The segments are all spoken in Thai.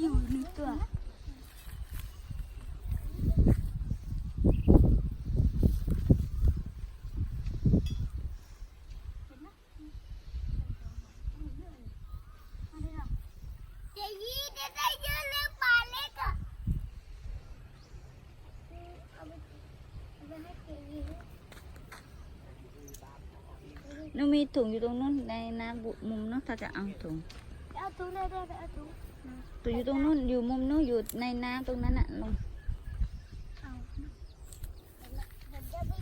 อยู่หนึ่งตัวเจ๊ยี่จะได้เยอะเลยปลาเล็กอะเอาไปเอาไปให้เจ๊ยี่นูมีถุงอยู่ตรงนู้นในน้ำบุมุมนู้นถ้าจะเอาถุง ถุงได้ได้ไปเอาถุง ตัวอยู่ตรงนู้นอยู่มุมนู้นอยู่ในน้ำตรงนั้นน่ะลง เอาเดี๋ยวจะไป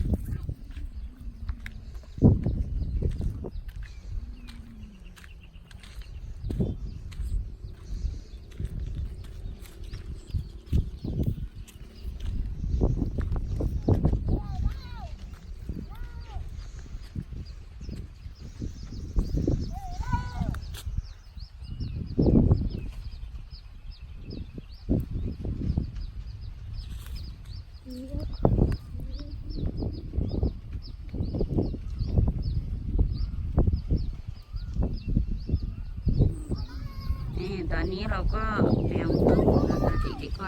นี่ ตอนนี้เราก็ไปเอาถุงนะคะเด็กๆก็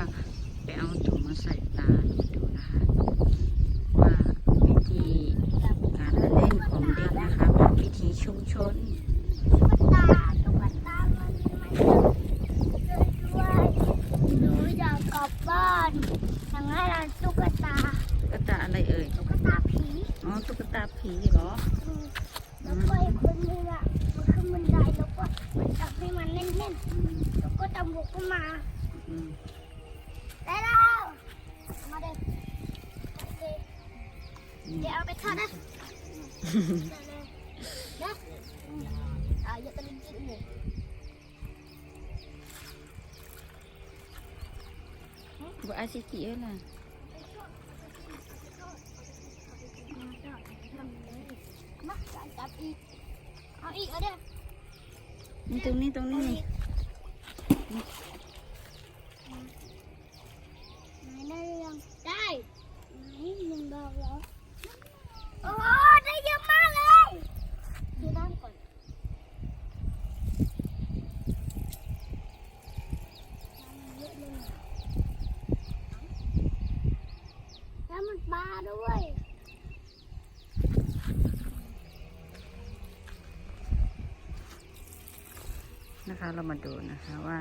ไปเอาถุงมาใส่ตาดูนะคะว่าวิธีการเล่นของเด็กนะคะแบบวิธีชุมชนตุ๊กตาตุ๊กตามันไม่เจอด้วยหนูอยากกลับบ้านอยากให้เราตุ๊กตาตุ๊กตาอะไรเอ่ยตุ๊กตาผีอ๋อตุ๊กตาผีเหรอแล้วก็อีกคนนึงอะ แล้วก็จับให้มันแน่นๆแล้วก็ตำบุกขึ้นมาอืมได้แล้วมาเด็กโอเคเดี๋ยวเอาไปทอดนะนะอืมอ่าอย่าตะลึงกินเลยบุอาชิกิเอ้ยล่ะมาจับอีกเอาอีกเอาเด้อนี่ ตรงนี้ตรงนี้นี่ไหนได้หรือยังได้ไหนหนึ่งดอกเหรอโอ้ได้เยอะมากเลยดูด้านก่อนเยอะเลยแล้วมันปลาด้วย นะคะ เรามาดูนะคะว่า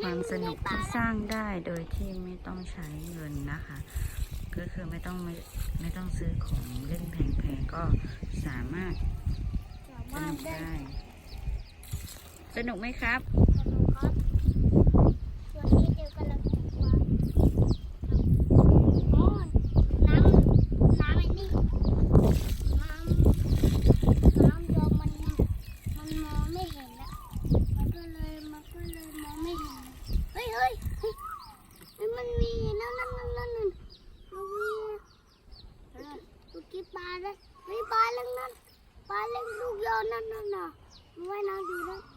ความสนุกที่สร้างได้โดยที่ไม่ต้องใช้เงินนะคะ ก็คือไม่ต้องไม่ไม่ต้องซื้อของเล่นแพงๆก็สามารถสนุกได้ได้สนุกไหมครับ สนุกครับส่วนนี้เดี๋ยวกำลังจะวางอ๋อน้ำน้ำไอ้นี่น้ำน้ำยอมมันมันมองไม่เห็นละมันก็เลยมันก็เลยมองไม่เห็น เฮ้ยเฮ้ยเฮ้ยเฮ้ยมันมีนั่นนั่นนั่นนั่นนั่นมันมีเออเมื่ อกี้ปลาเลยเฮ้ย